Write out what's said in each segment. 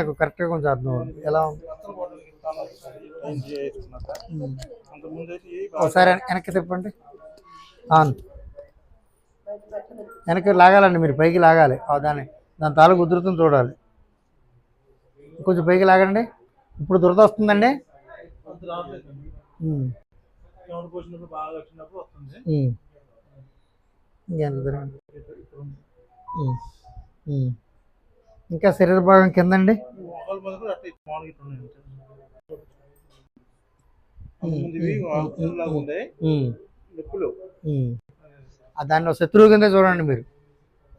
నాకు కరెక్ట్గా కొంచెం అర్థం ఎలా ఒకసారి వెన- వెనక్కి తిప్పండి. అవును వెనక్కి లాగాలండి మీరు పైకి లాగాలి. దాన్ని. దాని తాలూకు ఉధృతం చూడాలి. కొంచెం పైకి లాగండి. ఇప్పుడు దురద వస్తుందండి. ఇంకెంత. ఇంకా శరీర భాగం కిందండి. దాన్ని ఒక శత్రువు కింద చూడండి మీరు.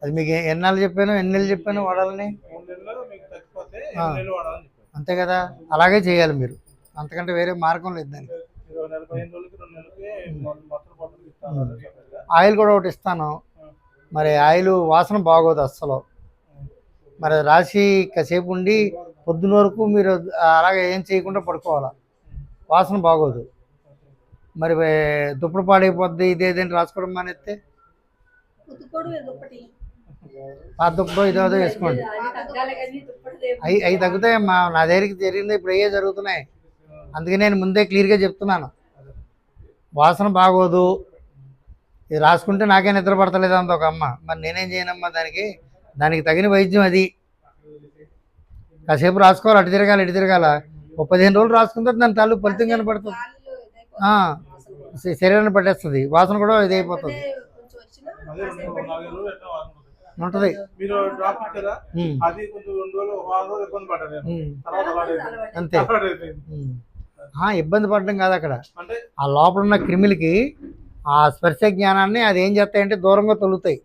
అది మీకు ఎన్నాళ్ళు చెప్పాను? ఎన్ని నెలలు చెప్పాను వాడాలని? అంతే కదా? అలాగే చేయాలి మీరు. అంతకంటే వేరే మార్గం లేదు దానికి. ఆయిల్ కూడా ఒకటి ఇస్తాను. మరి ఆయిల్ వాసన బాగోదు అస్సలు. మరి అది రాసి కాసేపు ఉండి పొద్దున వరకు మీరు అలాగే ఏం చేయకుండా పడుకోవాలి? వాసన బాగోదు. మరి దుప్పటి పాడైపోద్ది ఇదేదని రాసుకోవడం మానేస్తే ఆ దుప్పటో ఇదో అదో వేసుకోండి అవి అవి తగ్గుతాయమ్మా. నా దగ్గరికి జరిగింది ఇప్పుడు అయ్యే జరుగుతున్నాయి. అందుకే నేను ముందే క్లియర్గా చెప్తున్నాను. వాసన బాగోదు. ఇది రాసుకుంటే నాకే నిద్ర పడతలేదు అంత ఒక అమ్మ. మరి నేనేం చేయనమ్మా దానికి? దానికి తగిన వైద్యం అది. కాసేపు రాసుకోవాలి అటు తిరగాలి ఇటు తిరగాల? ఒక పదిహేను రోజులు రాసుకుంటే దాని తల్లు ఫలితం కనపడుతుంది. శరీరాన్ని పట్టేస్తుంది. వాసన కూడా ఇది అయిపోతుంది. ఉంటుంది. అంతే. ఇబ్బంది పడడం కాదు అక్కడ. ఆ లోపల ఉన్న క్రిములకి ఆ స్పర్శ జ్ఞానాన్ని అది ఏం చేస్తాయంటే దూరంగా తొలుతాయి.